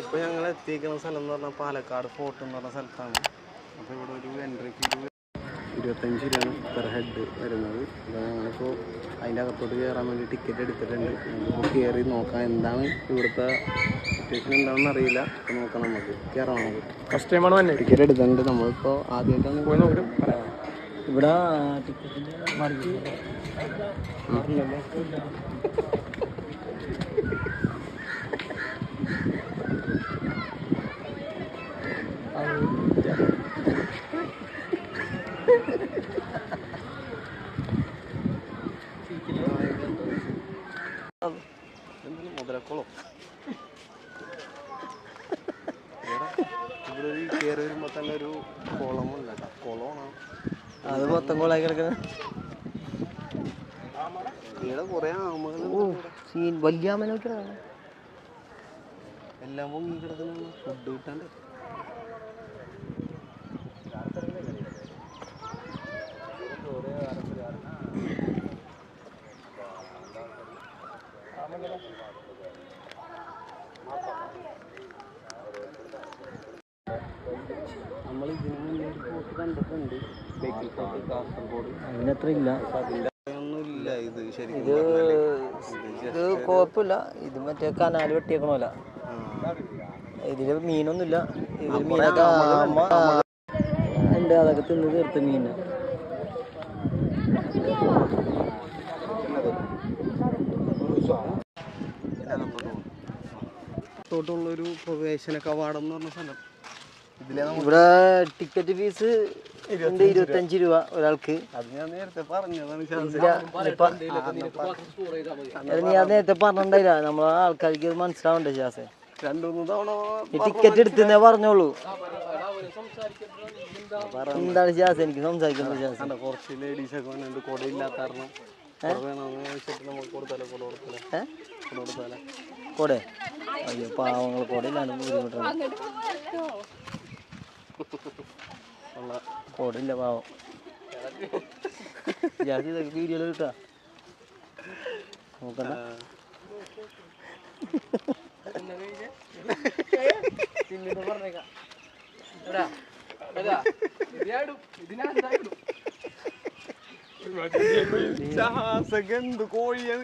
ഇപ്പൊ ഞങ്ങൾ എത്തിയിരിക്കുന്ന സ്ഥലം എന്ന് പറഞ്ഞാൽ പാലക്കാട് ഫോർട്ട് എന്ന് പറഞ്ഞ സ്ഥലത്താണ്. അപ്പോൾ ഇവിടെ ഒരു എൻട്രി ഫീ ഇരുപത്തഞ്ച് രൂപയാണ് പെർ ഹെഡ് വരുന്നത്. അപ്പോൾ ഞങ്ങളിപ്പോൾ അതിന്റെ അകത്തോട്ട് കയറാൻ വേണ്ടി ടിക്കറ്റ് എടുത്തിട്ടുണ്ട്. നമുക്കിപ്പോൾ കയറി നോക്കാം എന്താണ് ഇവിടുത്തെ സിറ്റുവേഷൻ എന്താണെന്ന് അറിയില്ല. അപ്പോൾ നോക്കാം നമുക്ക്. കയറാം നമുക്ക്. ഫസ്റ്റ് ടൈമാണ് തന്നെ ടിക്കറ്റ് എടുത്തിട്ടുണ്ട്. നമ്മളിപ്പോൾ ആദ്യമായിട്ടാണ് പോയി നോക്കും. ഇവിടെ ടിക്കറ്റിന്റെ മാർഗി എന്താണ് മുതലക്കുളം ഇവിടെ ഒരു കയറി വരുമ്പോൾ തന്നെ ഒരു കുളമുണ്ട് കേട്ടോ കുളമാണ് അത് മൊത്തം കോളാക്കി കിടക്കുന്നത് ഇവിടെ കുറേ ആമകൾ വലിയ എല്ലാം പൊങ്ങി കിടക്കുന്ന. ഫുഡ് കിട്ടാണ്ട്. നമ്മൾ ഇതിനു മുന്നേ ഒരു കണ്ടിട്ടുണ്ട്. ബേക്കൽ ഫോർട്ട് കാസർഗോഡ്. അതിനത്ര ഇല്ല. ഒന്നുമില്ല ഇത് ശരിക്കും ഇത് ഇത് കുഴപ്പമില്ല. ഇത് മറ്റേ കനാല് വെട്ടിയേക്കണമല്ല. ഇതിൽ മീനൊന്നുമില്ല. ഇതിൽ മീനൊക്കെ അമ്മ ഉണ്ട്. അതൊക്കെ തിന്ന് തീർത്ത് മീന്. ത്തോട്ടുള്ളൊരു പ്രവേശന കവാടം എന്ന് പറഞ്ഞ സ്ഥലം. ഇതിലെ ഇവിടെ ടിക്കറ്റ് ഫീസ് ഉണ്ട് ഇരുപത്തഞ്ച് രൂപ ഒരാൾക്ക്. അത് ഞാൻ നേരത്തെ പറഞ്ഞതാണ് അത് നേരത്തെ പറഞ്ഞിട്ടില്ല നമ്മളെ ആൾക്കാർക്ക് ഇത് മനസ്സിലാവണ്ടേ ശാസേ ടിക്കറ്റ് എടുത്തേ പറഞ്ഞോളൂ. എന്താണ് ശാസം എനിക്ക് സംസാരിക്കുന്നത് ശാസം കണ്ട കുറച്ച് ലേഡീസ് ഒക്കെ വന്നിട്ട് കൊട ഇല്ലാത്ത കാരണം കൊട അയ്യോ പാവങ്ങൾ കൊടയിലാണ് ബുദ്ധിമുട്ടാണ് ഉള്ള പാവം. ജാതി വീഡിയോയിൽ കിട്ടാ നോക്കണ്ട.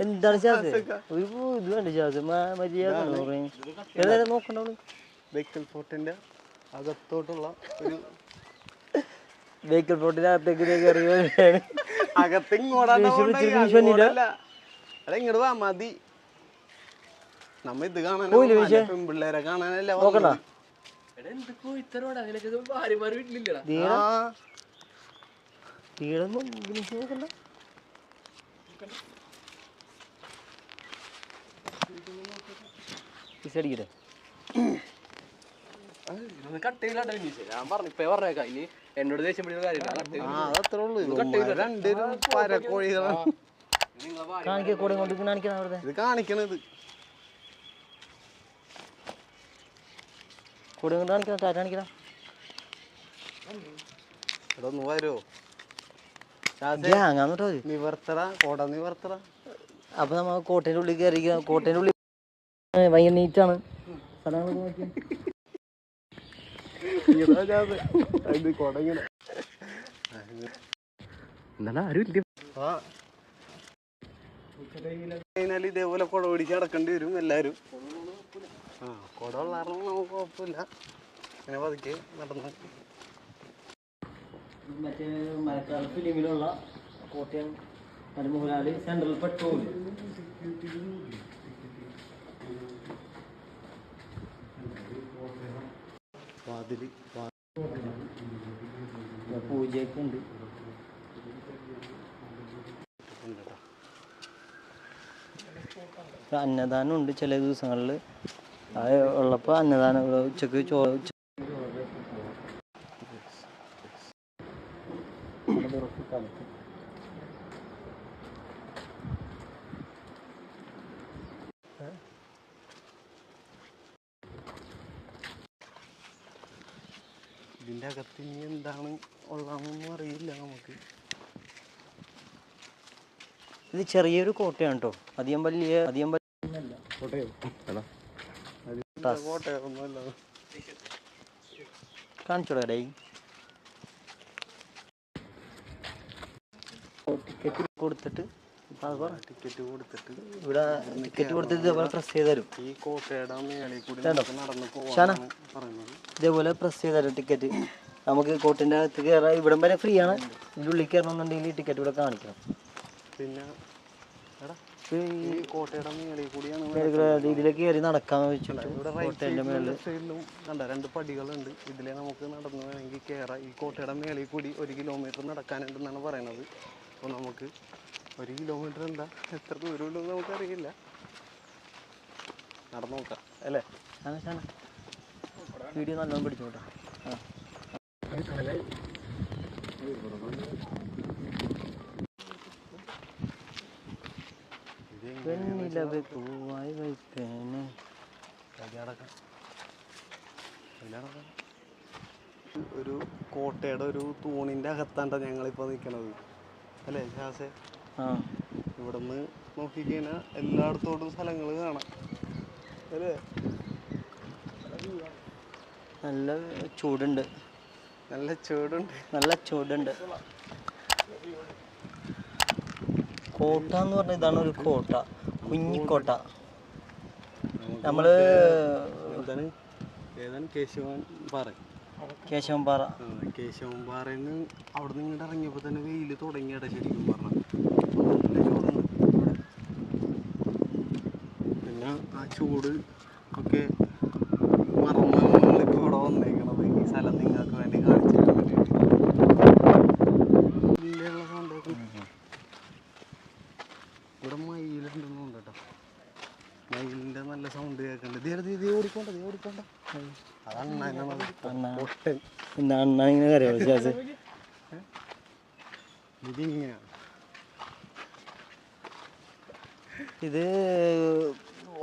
എന്താണ് ശാസ ഒരു ഫോർട്ടിന്റെ അകത്തോട്ടുള്ള ഒരു അങ്ങോട്ടല്ല. എടാ ഇങ്ങോട്ട് വാ മതി. നമ്മ ഇത് കാണാൻ കാണാനല്ല നോക്കണ്ട ഞാൻ പറഞ്ഞു ഇപ്പൊ പറഞ്ഞേക്കാം. ഇനി എന്നോട് ദേഷ്യം പിടിക്കുന്ന കാര്യമില്ല. കാണിക്കണം കാണിക്കണത്. കൂടെ കൊണ്ട് കാണിക്കണം? ടാറ്റ കാണിക്കണം? ഇവിടെ ഒന്ന് വരുമോ ഗ്യാങ്ങാന്ന് കേട്ടോ നിവർത്തറ കോട നിവർത്തറ. അപ്പൊ നമ്മ കോട്ടേന്റെ ഉള്ളിൽ കയറി കോട്ടേന്റെ ഉള്ളിൽ ഭയങ്കര നീറ്റാണ്. സ്ഥലങ്ങളൊക്കെ നോക്കി. കഴിഞ്ഞാൽ ഇതേപോലെ കുട പിടിച്ച് നടക്കേണ്ടി വരും എല്ലാരും ആ കുട ഉള്ള നമുക്ക് കുഴപ്പമില്ല അങ്ങനെ പതുക്കെ നടന്ന് മറ്റേ മലക്കാല ഫിലിമിലുള്ള കോട്ടയം മോഹൻലാൽ സെൻട്രൽ പെട്രോൾ വാതിൽ പൂജയൊക്കെ ഉണ്ട് അന്നദാനം ഉണ്ട് ചില ദിവസങ്ങളിൽ. ഉള്ളപ്പോൾ അന്നദാനം ഉച്ചയ്ക്ക് ചോ ഇതിന്റെ അകത്ത് ഇനി എന്താണ് ഉള്ളതെന്നൊന്നും അറിയില്ല നമുക്ക്. ഇത് ചെറിയൊരു കോട്ടയാണ് കേട്ടോ അധികം വലിയ അധികം കാണിച്ചോടാ ഡേ കൊടുത്തിട്ട് ടിക്കറ്റ് കൊടുത്തിട്ട് ഇവിടെ ടിക്കറ്റ് കൊടുത്തിട്ട് ഇതേപോലെ പ്രസ് ചെയ്ത് തരും. ഈ കോട്ടയുടെ മേളിൽ കൂടി നടന്ന്? പറയുന്നത്. ഇതേപോലെ പ്രസ് ചെയ്ത് തരും ടിക്കറ്റ്. നമുക്ക് കോട്ടിന്റെ അകത്ത് കയറാം ഇവിടം വരെ ഫ്രീ ആണ്. ഇതിന്റെ ഉള്ളിൽ കയറണമെന്നുണ്ടെങ്കിൽ ടിക്കറ്റ് ഇവിടെ കാണിക്കണം. പിന്നെ കോട്ടയുടെ മേളിൽ കൂടിയാണ് ഇതിലേക്ക് കയറി മേളിൽ. സൈഡിലും കണ്ട രണ്ട് പടികളുണ്ട്. ഇതിലെ നമുക്ക് നടന്നു വേണമെങ്കിൽ കയറാം ഈ കോട്ടയുടെ മേളിൽ കൂടി ഒരു കിലോമീറ്റർ നടക്കാനുണ്ടെന്നാണ് പറയുന്നത്. അപ്പോൾ നമുക്ക് ഒരു കിലോമീറ്റർ എന്താ? എത്ര ദൂരമുണ്ടെന്ന് നമുക്കറിയില്ല. നടന്നു നോക്കാം അല്ലേ? വീഡിയോ നല്ലോണം പിടിച്ചോട്ടെ പൂവായി ഒരു കോട്ടയുടെ ഒരു തൂണിന്റെ അകത്താണ്ട ഞങ്ങളിപ്പോൾ നിൽക്കണത് അല്ലേ ആ ഇവിടുന്ന് നോക്കിക്കഴിഞ്ഞാൽ എല്ലായിടത്തോട്ടും സ്ഥലങ്ങൾ കാണാം. അല്ലേ? നല്ല ചൂടുണ്ട്. നല്ല ചൂടുണ്ട്. നല്ല ചൂടുണ്ട്. കോട്ട എന്ന് പറഞ്ഞ ഇതാണ് ഒരു കോട്ട. കുഞ്ഞിക്കോട്ട. നമ്മൾ എന്താണ്? ഏതാണ്? കേശവൻ പാറ. കേശവൻപാറ ആ, കേശവൻ പാറയിൽ നിന്ന് അവിടെ നിന്ന് ഇങ്ങോട്ട് ഇറങ്ങിയപ്പോൾ തന്നെ വെയിൽ തുടങ്ങിയട ശരിക്കും പറഞ്ഞാൽ പിന്നെ ആ ചൂട് ഒക്കെ മറന്ന് നമ്മളിപ്പോൾ ഇവിടെ വന്നേക്കണത് ഈ സ്ഥലം നിങ്ങൾക്ക് വേണ്ടി കാണിച്ചു തരാൻ വേണ്ടിയിട്ട്. ഇല്ലുള്ള സൗണ്ടൊക്കെ ഇവിടെ മയിലുണ്ടെന്നുണ്ട് കേട്ടോ. മയിലിന്റെ നല്ല സൗണ്ട് കേൾക്കുന്നുണ്ട് ഇതേ ഇതേ ഓടിക്കോണ്ട ഇതേ ഓടിക്കോണ്ട. അതാണ് അണ്ണാ. ഇങ്ങനെ കറിയോ വിശ്വാസ് ഇതിങ്ങനെയാണ്. ഇത്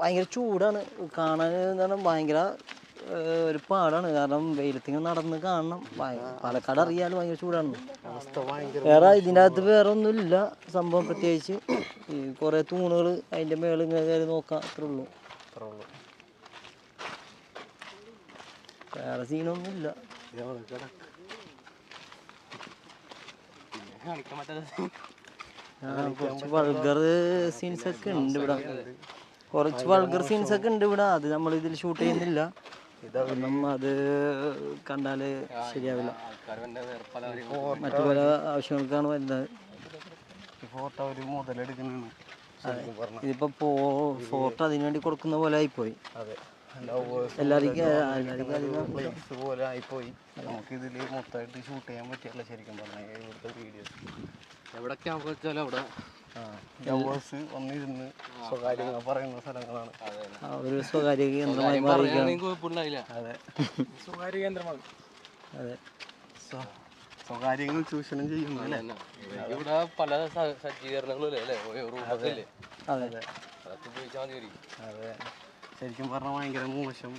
ഭയങ്കര ചൂടാണ്. കാണാൻ എന്താണ് ഭയങ്കര ഒരു പാടാണ്. കാരണം വെയിലത്തിങ്ങനെ നടന്ന് കാണണം. പാലക്കാട് അറിയാലും ഭയങ്കര ചൂടാണ്. വേറെ ഇതിന്റെ അകത്ത് വേറെ ഒന്നുമില്ല സംഭവം പ്രത്യേകിച്ച് ഈ കുറേ തൂണുകൾ അതിന്റെ മേളിൽ ഇങ്ങനെ കയറി നോക്കാം. അത്രേ ഉള്ളൂ. വേറെ സീനൊന്നുമില്ല. കുറച്ച് വൾഗർ സീൻസ് ഒക്കെ ഉണ്ട് ഇവിടെ. കുറച്ച് വൾഗർ സീൻസ് ഒക്കെ ഉണ്ട് ഇവിടെ. അത് നമ്മൾ ഇതിൽ ഷൂട്ട് ചെയ്യുന്നില്ല. കാരണം അത് കണ്ടാൽ ശരിയാവില്ല. മറ്റു പല ആവശ്യങ്ങൾക്കാണ് വരുന്നത് ഇതിപ്പോ ഫോട്ടോ അതിനു വേണ്ടി കൊടുക്കുന്ന പോലെ ആയിപ്പോയി. അതെ. എല്ലാവർക്കും എല്ലാവർക്കും അധികം പ്ലേസ് പോലെ ആയിപ്പോയി. നമുക്കിതിൽ മൊത്തമായിട്ട് ഷൂട്ട് ചെയ്യാൻ പറ്റിയല്ല ശരിക്കും പറഞ്ഞാൽ ഇവിടുത്തെ വീഡിയോസ് എവിടൊക്കെ നമുക്ക് വെച്ചാലും അവിടെ ലവേഴ്സ് വന്നിരുന്ന് സ്വകാര്യങ്ങൾ പറയുന്ന സ്ഥലങ്ങളാണ്. ഒരു സ്വകാര്യ കേന്ദ്രമായി മാറിയിരിക്കുകയാണ്. അതെ. സ്വകാര്യ കേന്ദ്രമാണ്. അതെ. സ്വ- സ്വകാര്യങ്ങൾ ചൂഷണം ചെയ്യുന്നു അല്ലേ? ഇവിടെ പല സജ്ജീകരണങ്ങളും അല്ലേ? റൂമൊക്കെ അതെ. അതെ. ശരിക്കും പറഞ്ഞാൽ ഭയങ്കര മോശം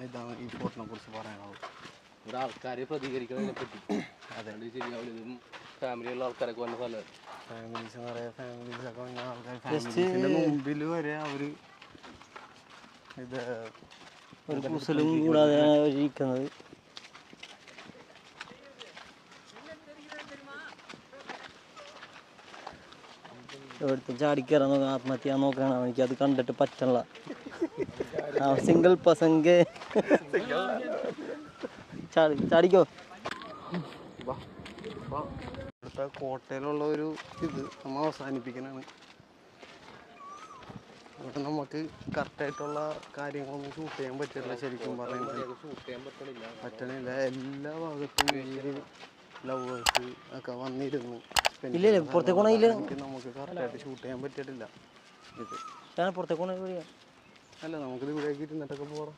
ഇതാണ് ഈ ഫോട്ടിനെ കുറിച്ച് പറയാനുള്ളത്. ഇവിടെ ആൾക്കാരെ പ്രതികരിക്കുന്നതിനെ പറ്റി. അതുകൊണ്ട് ശരിയാവില്ല. ഇതും ഫാമിലിയുള്ള ആൾക്കാരൊക്കെ വന്ന സ്ഥലം ഫാമിലീസ് നിറയെ ഫാമിലീസ് ഒക്കെ വന്ന ആൾക്കാർ ഫാമിലീസിന്റെ മുമ്പിൽ വരെ അവർ ഇത് ഒരു കുസലും കൂടാതെ ഇരിക്കുന്നത്. എവിടുത്തെ ചാടിക്കയറാൻ നോക്കാൻ ആത്മഹത്യ നോക്കണം എനിക്ക് അത് കണ്ടിട്ട് പറ്റണില്ല. സിംഗിൾ ചാടി ചാടിക്കോ. വാ. കോട്ടയിലുള്ള ഒരു ഇത് നമ്മൾ അവസാനിപ്പിക്കാനാണ് ഇവിടെ നമുക്ക് കറക്റ്റായിട്ടുള്ള കാര്യങ്ങളൊന്നും ഷൂട്ട് ചെയ്യാൻ പറ്റില്ല ശരിക്കും പറയുന്നത് പറ്റണില്ല. എല്ലാ ഭാഗത്തും ഈ ലവേഴ്സ് ഒക്കെ വന്നിരുന്നു. നമുക്ക് കറക്റ്റായിട്ട് ഷൂട്ട് ചെയ്യാൻ പറ്റിയിട്ടില്ല. ഇത്. അല്ല നമുക്കിത് ഇവിടേക്ക് ഇരുന്നിട്ടൊക്കെ പോകാം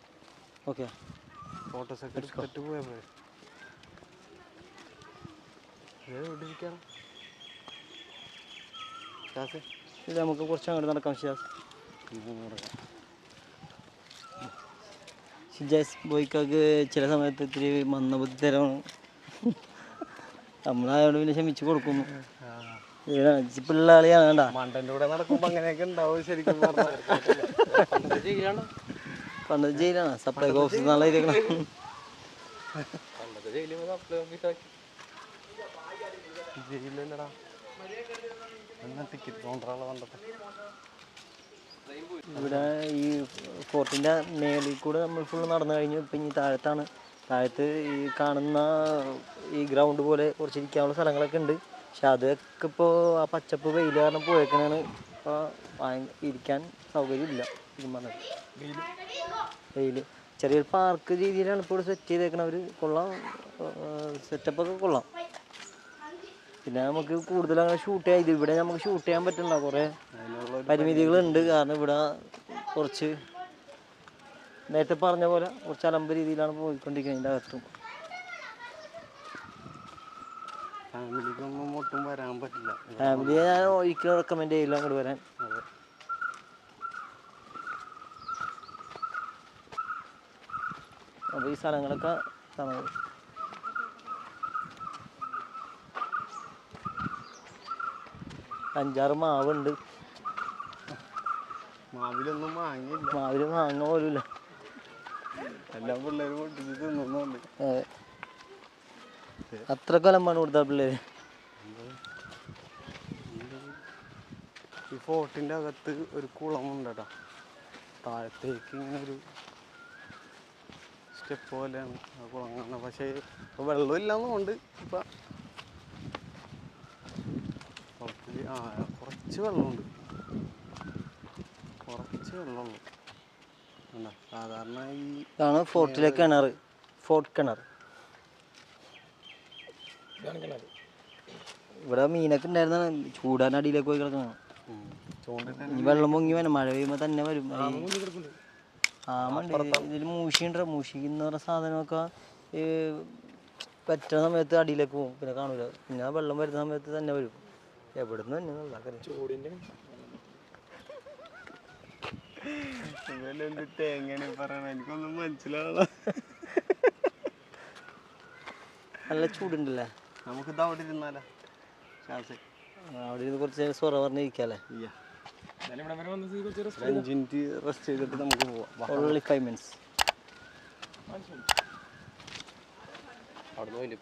ഓക്കെ. ഫോട്ടോസ് ഒക്കെ എടുത്തിട്ട് പോയാൽ പോരെ. നമുക്ക് കുറച്ച് അങ്ങോട്ട് നടക്കാം ഷിയാസ് ഷിജാസ് ബോയ്ക്കാക്ക് ചില സമയത്ത് ഇത്തിരി മന്ദബുദ്ധി തരമാണ് നമ്മളായോട് പിന്നെ ക്ഷമിച്ചു കൊടുക്കുന്നു. പിള്ളാളിയാണ് വേണ്ട മണ്ടന്റെ കൂടെ നടക്കുമ്പോൾ അങ്ങനെയൊക്കെ ഉണ്ടാവും ശരിക്കും പണ്ട് ജയിലാണ്. സപ്ലൈ ഓഫീസ് നല്ല ഇരിക്കണം. പണ്ടത്തെ ഓഫീസാക്കി. ജയിലില്ലടാ എന്നാ ടിക്കറ്റ് കണ്ടത്? ഇവിടെ ഈ ഫോർട്ടിന്റെ മേളിൽ കൂടെ നമ്മൾ ഫുള്ള് നടന്നു കഴിഞ്ഞു. ഇപ്പം ഇനി താഴത്താണ്. താഴത്ത് ഈ കാണുന്ന ഈ ഗ്രൗണ്ട് പോലെ കുറച്ച് ഇരിക്കാനുള്ള സ്ഥലങ്ങളൊക്കെ ഉണ്ട്. പക്ഷെ അതൊക്കെ ഇപ്പോൾ ആ പച്ചപ്പ് വെയിൽ കാരണം പോയേക്കണാണ്. ഇപ്പോൾ ഇരിക്കാൻ സൗകര്യമില്ല പറഞ്ഞത് വെയിൽ. ചെറിയൊരു പാർക്ക് രീതിയിലാണ് ഇപ്പോൾ സെറ്റ് ചെയ്തേക്കണവർ കൊള്ളാം. സെറ്റപ്പൊക്കെ കൊള്ളാം. പിന്നെ നമുക്ക് കൂടുതൽ അങ്ങനെ ഷൂട്ട് ചെയ്യാം. ഇത് ഇവിടെ നമുക്ക് ഷൂട്ട് ചെയ്യാൻ പറ്റില്ല കുറേ പരിമിതികളുണ്ട്. കാരണം ഇവിടെ കുറച്ച് നേരത്തെ പറഞ്ഞ പോലെ കുറച്ച് അലമ്പ് രീതിയിലാണ് പോയിക്കൊണ്ടിരിക്കുന്നത് അതിന്റെ അകത്തും. ഫാമിലിക്കൊന്നും ഒട്ടും വരാൻ പറ്റില്ല. ഫാമിലിയെ ഞാൻ ഒരിക്കലും റെക്കമെൻഡ് ചെയ്യില്ല അങ്ങോട്ട് വരാൻ. അപ്പോൾ ഈ സ്ഥലങ്ങളൊക്കെ കാണുന്നത് അഞ്ചാറ് മാവുണ്ട്. മാവിലൊന്നും വാങ്ങിയില്ല മാവിൽ മാങ്ങ പോലുമില്ല. എല്ലാം പിള്ളേരും പൊട്ടിച്ച് തിന്നുന്നുണ്ട്. അതെ. അത്ര കൊലമ്പാണ് കൊടുത്ത പിള്ളേര്. ഈ ഫോർട്ടിന്റെ അകത്ത് ഒരു കുളം കേട്ടോ താഴത്തേക്ക് ഇങ്ങനെ ഒരു സ്റ്റെപ്പ് പോലെയാണ് ആ കുളം കാണുന്നത്. പക്ഷേ ഇപ്പോൾ വെള്ളമില്ലാന്നുകൊണ്ട് ഇപ്പം ആ കുറച്ച് വെള്ളമുണ്ട്. കുറച്ച് വെള്ളമുള്ളൂ സാധാരണ ഈ ഇതാണ് ഫോർട്ടിലെ കിണർ ഫോർട്ട് കിണർ. ഇവിടെ മീനൊക്കെ ഉണ്ടായിരുന്നാണ്. ചൂടാൻ അടിയിലേക്ക് പോയി കിടക്കണം ഈ വെള്ളം പൊങ്ങി വരും. മഴ പെയ്യുമ്പോൾ തന്നെ വരും. ആമുണ്ട് ഇതിൽ മൂഷിയുണ്ട് മൂഷി എന്ന് പറഞ്ഞ സാധനമൊക്കെ ഈ പറ്റുന്ന സമയത്ത് അടിയിലേക്ക് പോകും. പിന്നെ കാണൂല. പിന്നെ വെള്ളം വരുന്ന സമയത്ത് തന്നെ വരും. എവിടുന്ന് തന്നെ തേങ്ങനെ പറയണ എനിക്കൊന്നും മനസ്സിലാവണ നല്ല ചൂടുണ്ടല്ലേ? നമുക്ക് ഇത് അവിടെ ഇരുന്നാലോ? ശ്വാസം അവിടെ ഇരുന്ന് കുറച്ച് നേരം സ്വറ പറഞ്ഞിരിക്കാല്ലേ അഞ്ച് മിനിറ്റ് റെസ്റ്റ് ചെയ്തിട്ട് നമുക്ക് പോവാം. ഓൺലി ഫൈവ് മിനിറ്റ്സ് അവിടെ നിന്ന് വലിയ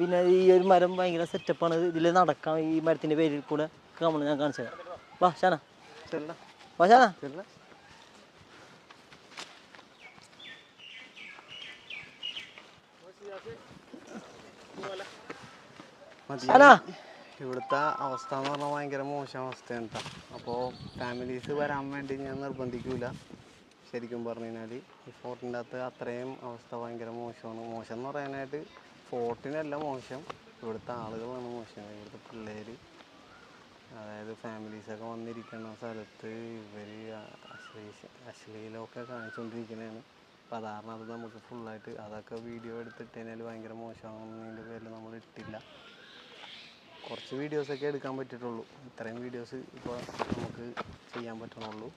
പിന്നെ ഈ ഒരു മരം ഭയങ്കര സെറ്റപ്പാണ് ഇതിൽ നടക്കാം ഈ മരത്തിന്റെ പേരിൽ കൂടെ കാണുന്നത് ഞാൻ കാണിച്ചു തരാം. വാ ഷാന. വാ ഷാന. ഷാന. ഇവിടുത്തെ അവസ്ഥ എന്ന് പറഞ്ഞാൽ ഭയങ്കര മോശം അവസ്ഥയാണ് കേട്ടോ അപ്പോൾ ഫാമിലീസ് വരാൻ വേണ്ടി ഞാൻ നിർബന്ധിക്കൂല. ശരിക്കും പറഞ്ഞു കഴിഞ്ഞാൽ ഈ ഫോർട്ടിന്റെ അകത്ത് അത്രയും അവസ്ഥ ഭയങ്കര മോശമാണ്. മോശം എന്ന് പറയാനായിട്ട് ഫോർട്ടിനല്ല മോശം. ഇവിടുത്തെ ആളുകളാണ് മോശം. ഇവിടുത്തെ പിള്ളേർ അതായത് ഫാമിലീസൊക്കെ വന്നിരിക്കുന്ന സ്ഥലത്ത് ഇവർ അശ്ലീ അശ്ലീലമൊക്കെ കാണിച്ചുകൊണ്ടിരിക്കുന്നതാണ് അപ്പോൾ അതാരണം അത് നമുക്ക് ഫുള്ളായിട്ട് അതൊക്കെ വീഡിയോ എടുത്തിട്ട് കഴിഞ്ഞാൽ ഭയങ്കര മോശമാണെന്നതിന്റെ പേരിൽ നമ്മൾ ഇട്ടില്ല. കുറച്ച് വീഡിയോസൊക്കെ എടുക്കാൻ പറ്റിയിട്ടുള്ളൂ. ഇത്രയും വീഡിയോസ് ഇപ്പോൾ നമുക്ക് ചെയ്യാൻ പറ്റണുള്ളൂ.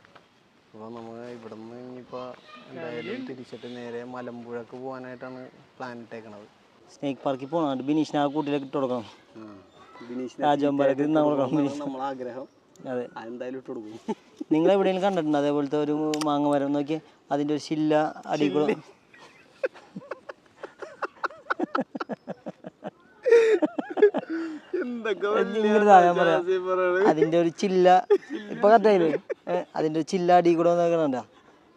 അപ്പോൾ നമ്മൾ ഇവിടെ നിന്ന് ഇനിയിപ്പോൾ എന്തായാലും തിരിച്ചിട്ട് നേരെ മലമ്പുഴക്ക് പോകാനായിട്ടാണ് പ്ലാൻ ഇട്ടേക്കണത്. സ്നേക്ക് പാർക്കിൽ പോകണം ബിനീഷിനെ ആ കൂട്ടിലേക്ക് ഇട്ട് കൊടുക്കണം. ബിനീഷിനെ രാജവമ്പാലക്ക് തിന്നാൻ കൊടുക്കണം അതാണ് ആഗ്രഹം. അതെ. ഇട്ട് കൊടുക്കും. നിങ്ങൾ എവിടെയെങ്കിലും കണ്ടിട്ടുണ്ട്? അതേപോലത്തെ ഒരു മാങ്ങ മരം നോക്കി അതിന്റെ ഒരു ശില്ല അടി അതിന്റെ ഒരു ചില്ല. ഇപ്പൊ കത്തായില്ലേ അതിന്റെ ഒരു ചില്ല അടി കൂടെ നോക്കണണ്ട?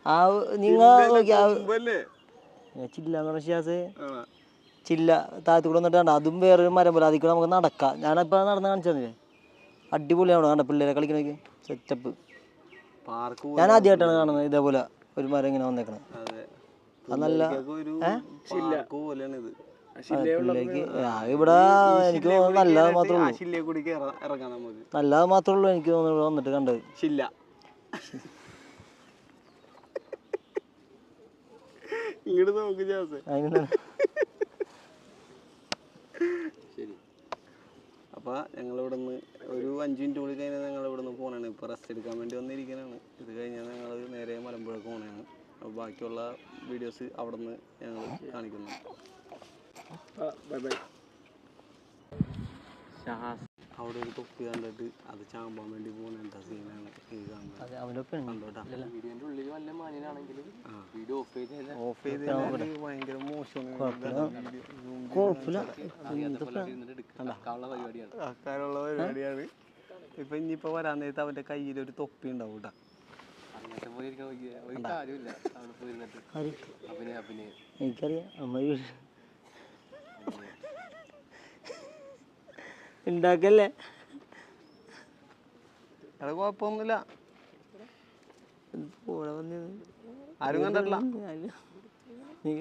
ആ നിങ്ങൾ ചില്ല എന്ന് പറഞ്ഞ ഷിയാസ് ചില്ല താഴത്തു കൂടെ വന്നിട്ട് കണ്ട? അതും വേറൊരു മരം പോലെ. അതിൽ കൂടെ നമുക്ക് നടക്കാം. ഞാനപ്പോൾ നടന്ന് കാണിച്ചു തന്നില്ലേ? അടിപൊളിയാണ് കണ്ട പിള്ളേരെ കളിക്കണൊക്കെ? സെറ്റപ്പ് പാർക്ക് ഞാൻ ആദ്യമായിട്ടാണ് കാണുന്നത് ഇതേപോലെ ഒരു മരം ഇങ്ങനെ വന്നേക്കണത്. അതെ. നല്ല ഇവിടെ എനിക്ക് തോന്നുന്നു നല്ലത് മാത്രമേ ഉള്ളൂ. നല്ലത് മാത്രമേ ഉള്ളൂ എനിക്ക് തോന്നുന്നു ഇവിടെ വന്നിട്ട് കണ്ടത്. ഇങ്ങോട്ട് നോക്ക് ജാസ്. അതിന് ശരി. അപ്പോൾ ഞങ്ങൾ ഇവിടെ നിന്ന് ഒരു അഞ്ച് മിനിറ്റ് കൂടി കഴിഞ്ഞാൽ ഞങ്ങൾ ഇവിടെ നിന്ന് പോകണാണ് ഇപ്പോൾ റെസ്റ്റ് എടുക്കാൻ വേണ്ടി വന്നിരിക്കണാണ്. ഇത് കഴിഞ്ഞാൽ ഞങ്ങൾ നേരെ മലമ്പുഴക്ക് പോകണാണ് അപ്പോൾ ബാക്കിയുള്ള വീഡിയോസ് അവിടെ നിന്ന് ഞങ്ങൾ കാണിക്കുന്നു അവിടെ ഒരു തൊപ്പി കണ്ടിട്ട് അത് ചാമ്പാൻ വേണ്ടി പോകുന്ന എന്താ സീനാണ് ഈ കാണുന്നത് അത് അവന്റെ ഒപ്പം ഉണ്ട്. കണ്ടോട്ടാ വീഡിയോന്റെ ഉള്ളിൽ വല്ല മാനിനാണെങ്കിൽ വീഡിയോ ഓഫ് ചെയ്ത് കഴിഞ്ഞാൽ ഓഫ് ചെയ്ത് കഴിഞ്ഞാൽ ഭയങ്കര എടുക്കാനുള്ള പരിപാടിയാണ്. ഇപ്പൊ ഇനിയിപ്പോ വരാൻ നേരത്ത് അവന്റെ കയ്യിൽ ഒരു തൊപ്പി ഉണ്ടാവും കേട്ടാ എനിക്കറിയാം. പോലെ ഇരിക്കാൻ നോക്കിയ ഒരു കാര്യമില്ല അവിടെ പോയിരുന്നിട്ട് ആര്? അഭിനയ അഭിനയം എനിക്കറിയാം അമ്മ ഉണ്ടാക്കല്ലേ അത് കുഴപ്പമൊന്നുമില്ല കൂടെ വന്നത് ആരും കണ്ടിട്ടില്ല. നീ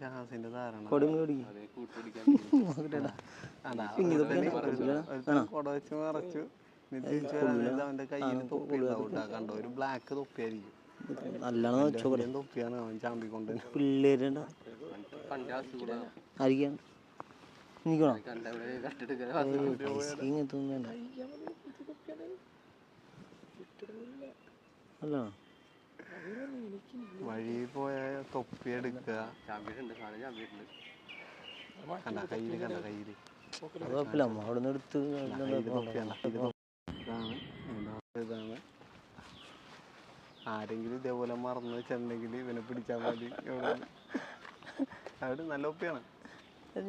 ഷഹാസിന്റെ ധാരണ. കുട വെച്ച് മറച്ചു. അവന്റെ കയ്യിൽ തൊപ്പി ഉണ്ടാവും കണ്ടോ? ഒരു ബ്ലാക്ക് തൊപ്പിയായിരിക്കും. നല്ലോണം വെച്ചോ തൊപ്പിയാണ് അവൻ ചാമ്പിക്കൊണ്ട് ആയിരിക്കാം. അല്ല വഴി പോയ തൊപ്പി എടുക്കുക. കണ്ട? കയ്യിൽ കണ്ട? കയ്യിൽ. അത് കുഴപ്പമില്ല അമ്മ അവിടെ നിന്ന് എടുത്ത് തൊപ്പിയാണ്. ഇതാണ്. ഇതാണ്. ആരെങ്കിലും ഇതേപോലെ മറന്നു വെച്ചിട്ടുണ്ടെങ്കിൽ ഇവനെ പിടിച്ചാൽ മതി. അവിടെ നല്ല ഒപ്പിയാണ്.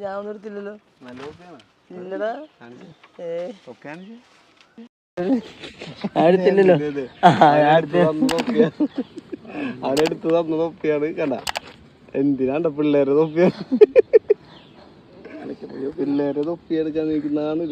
ഞാൻ ഒന്നും എടുത്തില്ലല്ലോ. നല്ല ഒപ്പിയാണ്. ഇല്ലടാ. തൊപ്പിയാണ്. അവിടെ എടുത്ത് തന്ന തൊപ്പിയാണ് കണ്ട. എന്തിനാണ്ട പിള്ളേരെ തൊപ്പിയാണ് പിള്ളേരെ തൊപ്പി എടുക്കാൻ നിൽക്കുന്നതാണ്.